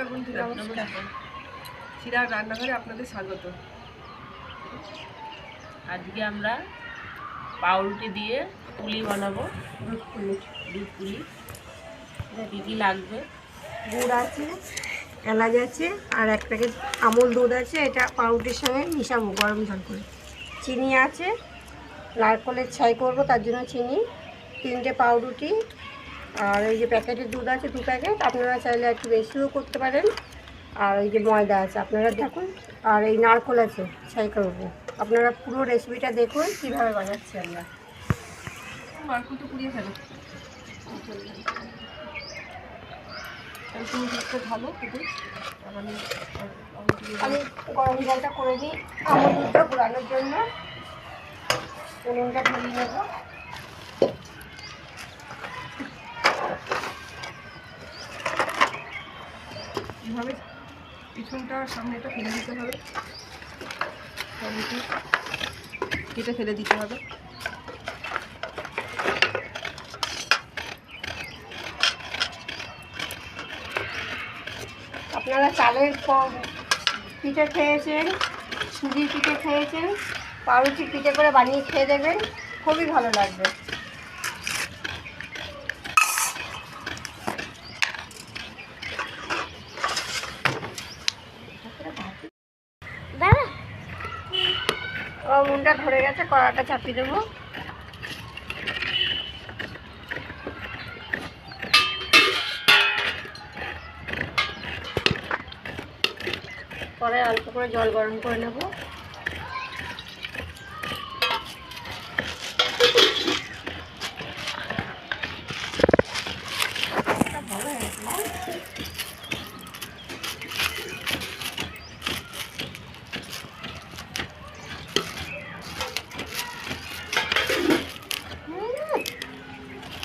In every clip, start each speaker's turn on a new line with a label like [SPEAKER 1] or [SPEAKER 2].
[SPEAKER 1] নমস্কার বন্ধু নমস্কার। শিরার রান্নাঘরে আপনাদের স্বাগত।
[SPEAKER 2] আজকে আমরা পাউরুটি দিয়ে পুলি বানাবো।
[SPEAKER 3] দুধ পুলি।
[SPEAKER 2] দুধ পুলি। কী কী লাগবে?
[SPEAKER 3] গুড় আছে এলাচ আছে আর এক প্যাকেট আমুল দুধ আছে এটা পাউরুটির সঙ্গে মিশাবো গরম জল করে। চিনি আছে নারকলের ছাই করব তার জন্য চিনি তিনটে পাউরুটি আর ওই যে প্যাকেটের দুধ আছে দু প্যাকেট আপনারা চাইলে একটু বেশিও করতে পারেন। আর এই যে ময়দা আছে আপনারা দেখুন। আর এই নারকল আছে ছাই করব আপনারা পুরো রেসিপিটা দেখুন কীভাবে বানাচ্ছি আমরা।
[SPEAKER 1] পুড়িয়ে ফেলো। আমি
[SPEAKER 3] গরম জলটা করে দিই। আমুল দুধটা ঘোরানোর জন্য। উনুনটা ধরিয়ে নেব।
[SPEAKER 1] এইভাবে পিছনটা সামনেটা ফেলে দিতে হবে কেটে ফেলে দিতে হবে।
[SPEAKER 3] আপনারা চালের পিঠে খেয়েছেন, সুজির পিঠে খেয়েছেন পাউরুটি পিঠে করে বানিয়ে খেয়ে দেবেন খুবই ভালো লাগবে। মুনটা ধরে গেছে কড়াটা চাপিয়ে দেবো। পরে অল্প করে জল গরম করে নেব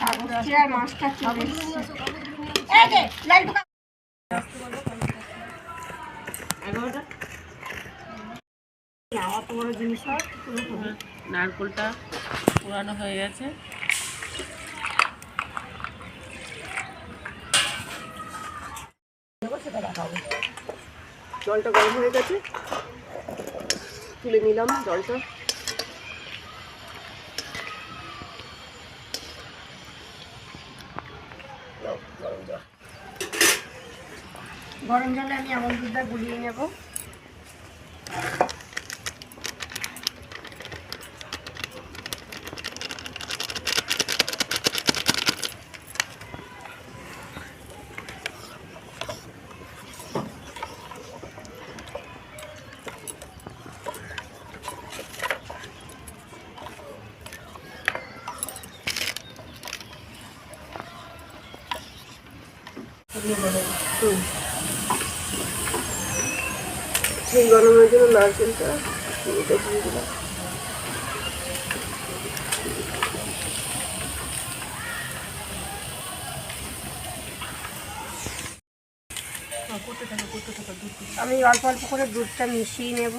[SPEAKER 3] আর মাছটা চলে এসছে এই যে, লাইট ঢোকা।
[SPEAKER 2] এগারোটা
[SPEAKER 3] না, অত বড় জিনিস হয় পুরো হবে।
[SPEAKER 2] নারকোলটা পুরানো হয়ে গেছে।
[SPEAKER 1] জলটা গরম হয়ে গেছে। তুলে নিলাম জলটা।
[SPEAKER 3] গরম জলে আমি আমল দুধটা গুলিয়ে নেব।
[SPEAKER 1] হুম সেই গরমের জন্য নারকেলটা দিয়ে দিলাম।
[SPEAKER 3] আমি অল্প অল্প করে দুধটা মিশিয়ে নেব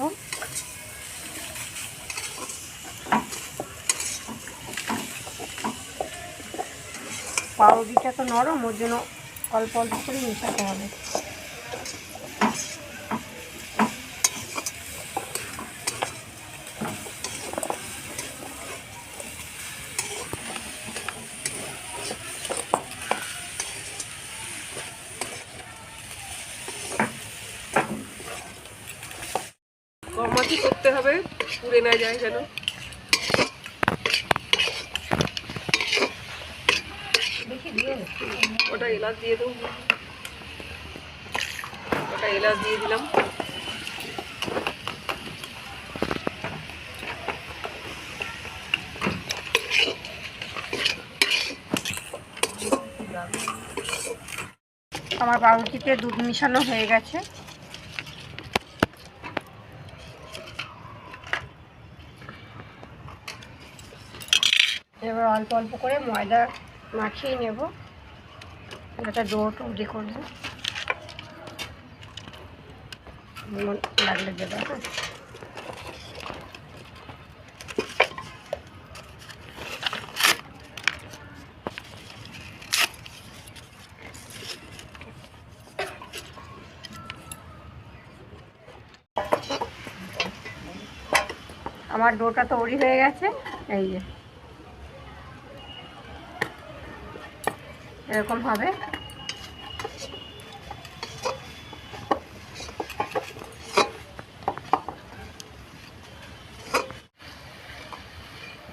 [SPEAKER 3] পাউরুটিটা তো নরম, ওর জন্য অল্প অল্প করে মিশাতে হবে
[SPEAKER 1] কমাতি করতে হবে পুড়ে না যায় যেন। ওটা এলাচ দিয়ে দেবো। ওটা এলাচ দিয়ে দিলাম।
[SPEAKER 3] আমার পাউরুটিতে দুধ মিশানো হয়ে গেছে। অল্প অল্প করে ময়দা মাখিয়ে নেব। একটা ডো তৈরি করব। লাগলে দেবে হ্যাঁ। আমার ডোটা তৈরি হয়ে গেছে। এই যে। এরকম হবে।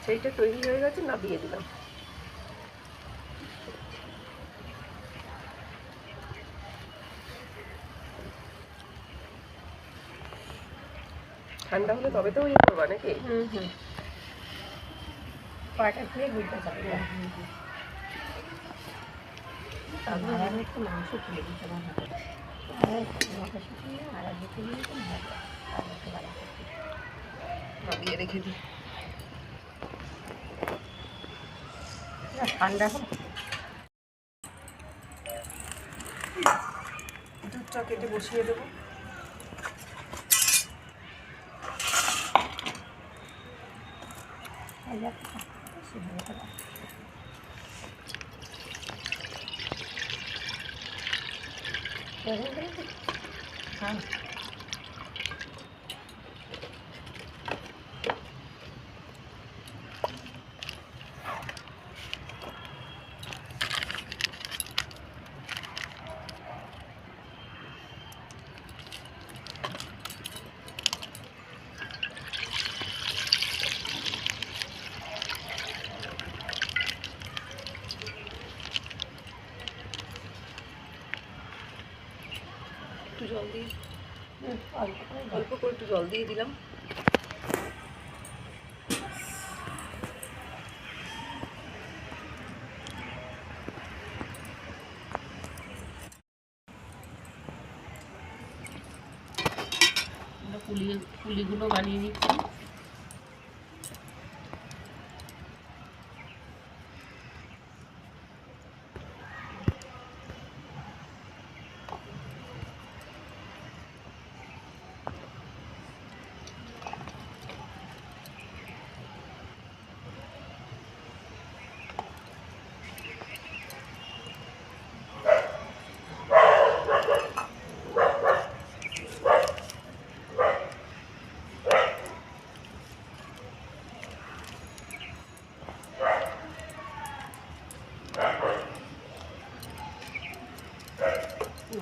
[SPEAKER 1] সেইটা তৈরি হয়ে গেছে নামিয়ে দিলাম? ঠান্ডা হলে তবে তো ইয়ে করবা নাকি?
[SPEAKER 3] হুম হুম। কয়টা দিয়ে বুঝতে পারবে একটু মাংস দিতে হবে আর আর
[SPEAKER 1] রেখে দিই
[SPEAKER 3] ঠান্ডা
[SPEAKER 1] দুধটা কেটে বসিয়ে দেবো
[SPEAKER 3] এই যে একটা সেভাবে তো রাখ। এরকম করে দিই? হ্যাঁ
[SPEAKER 1] একটু জল দিয়ে
[SPEAKER 3] অল্প করে
[SPEAKER 1] একটু জল দিয়ে দিলাম।
[SPEAKER 2] পুলি পুলিগুলো বানিয়ে নিচ্ছি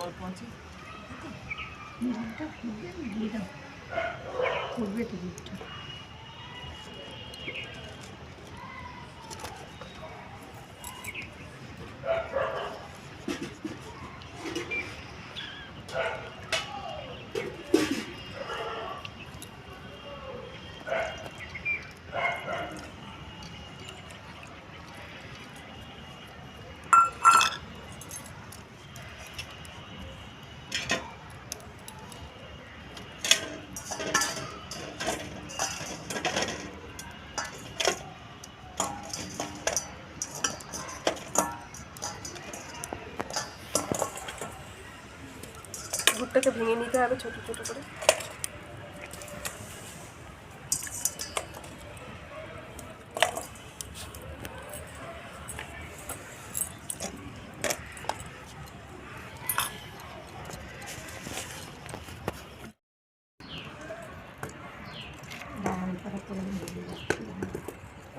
[SPEAKER 1] অল্প আছে
[SPEAKER 3] দুধটা ফুটবে দিয়ে দাও ফুটবে তো দুধটা
[SPEAKER 1] দুধটাকে ভেঙে নিতে হবে ছোট ছোট করে।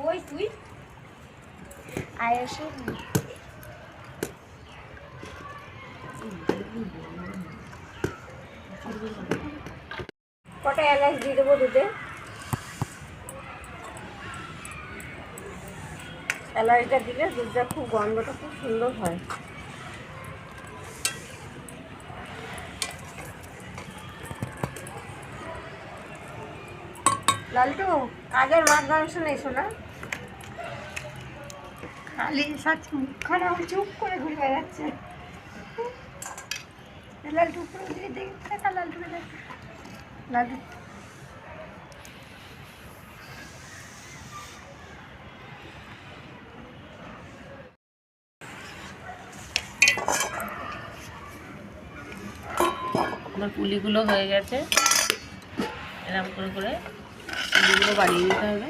[SPEAKER 4] ওই তুই? আয়াসে
[SPEAKER 3] কটা এলাচ দিয়ে দেবো দুধে? এলাচটা দিলে দুধটা খুব গন্ধটা খুব সুন্দর হয়। লালটু আগের মাছ মাংস নেই শোনা খালি মুখখানা চুপ করে ঘুরে বেড়াচ্ছে। লালটু উপরে দিয়ে দেখে দেখা লালটুকে দেখ লালটু
[SPEAKER 2] আমার পুলিগুলো হয়ে গেছে। এরকম করে করে পুলিগুলো বাড়িয়ে দিতে হবে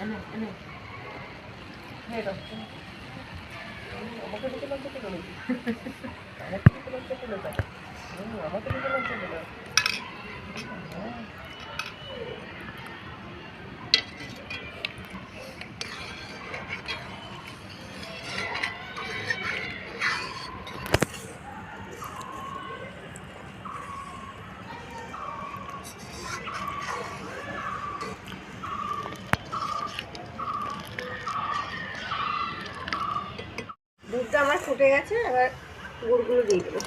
[SPEAKER 1] এনে এনে হ্যাঁ দাও আমাকে দিতে লজ্জা পেল নাকি আমাকে দিতে লজ্জা পেল না হুম, আমাকে দিতে লজ্জা পেল
[SPEAKER 3] দুধটা আমার ফুটে গেছে এবার গুড়গুলো দিয়ে দেবো।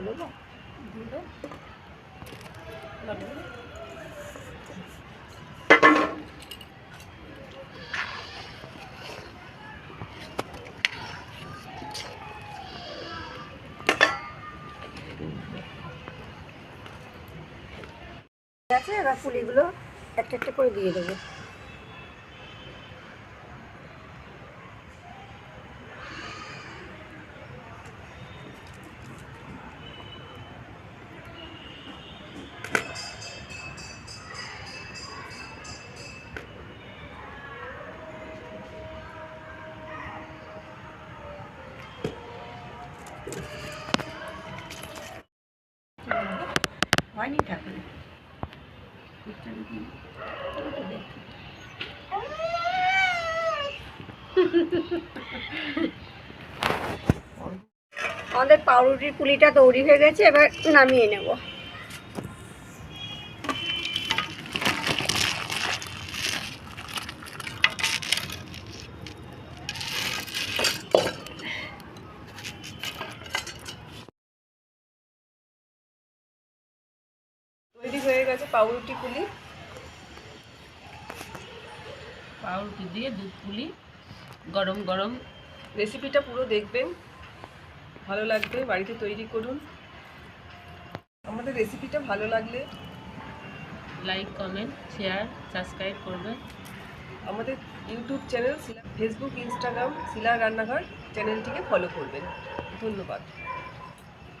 [SPEAKER 3] সবটা দেবো আছে এবার পুলিগুলো একটা একটা করে দিয়ে দেবো। আমাদের পাউরুটির পুলিটা তৈরি হয়ে গেছে এবার নামিয়ে নেব।
[SPEAKER 1] তৈরি হয়ে গেছে পাউরুটি পুলি।
[SPEAKER 2] পাউরুটি দিয়ে দুধ পুলি গরম গরম।
[SPEAKER 1] রেসিপিটা পুরো দেখবেন। ভালো লাগবে বাড়িতে তৈরি করুন। আমাদের রেসিপিটা ভালো লাগলে
[SPEAKER 2] লাইক কমেন্ট শেয়ার সাবস্ক্রাইব করবেন।
[SPEAKER 1] আমাদের YouTube channel Facebook Instagram Shila রান্নাঘর চ্যানেলটিকে ফলো করবেন। ধন্যবাদ।